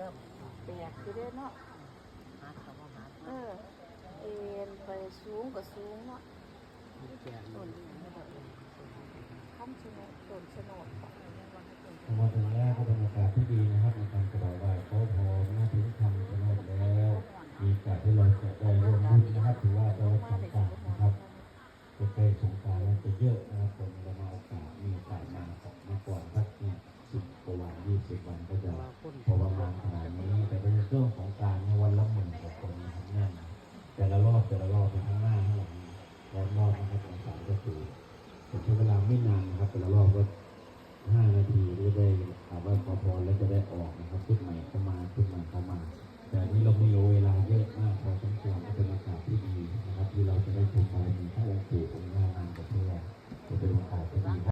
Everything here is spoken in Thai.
ลกคือเด้อเนาะหาเขาว่าหาเออเอ็นไปสูงก็สูงเนาะที่แก่ต้นไม่ได้เองข้ามชโนดต้นชโนดบ่ผมมาถึงแล้วก็เป็นโอกาสที่ดีนะครับในการกราบไหว้ขอพรมาถึงคำชะโนดแล้ว มีโอกาสที่เราจะได้ร่วมบุญนะครับถือว่าเราสงกรารนะครับใกล้ๆสงกรารแล้วจะเยอะนะครับ สิบวันก็จะพอประมาณขนาดนี้แต่เป็นเรื่องของการวันละหมื่นกว่าคนนะครับแน่นแต่ละรอบแต่ละรอบเป็นข้างหน้าข้างหลังแล้วรอบนะครับของสายก็คือใช้เวลาไม่นานนะครับ แต่ละรอบก็ห้านาทีก็ได้ถามว่าพอพรแล้วจะได้ออกนะครับชุดใหม่เข้ามาชุดใหม่เข้ามา แต่นี้เราไม่รู้เวลาเยอะมากพอสมควรก็เป็นอากาศที่ดีนะครับ ที่เราจะได้ชมบารมีพราองค์ปู่องค์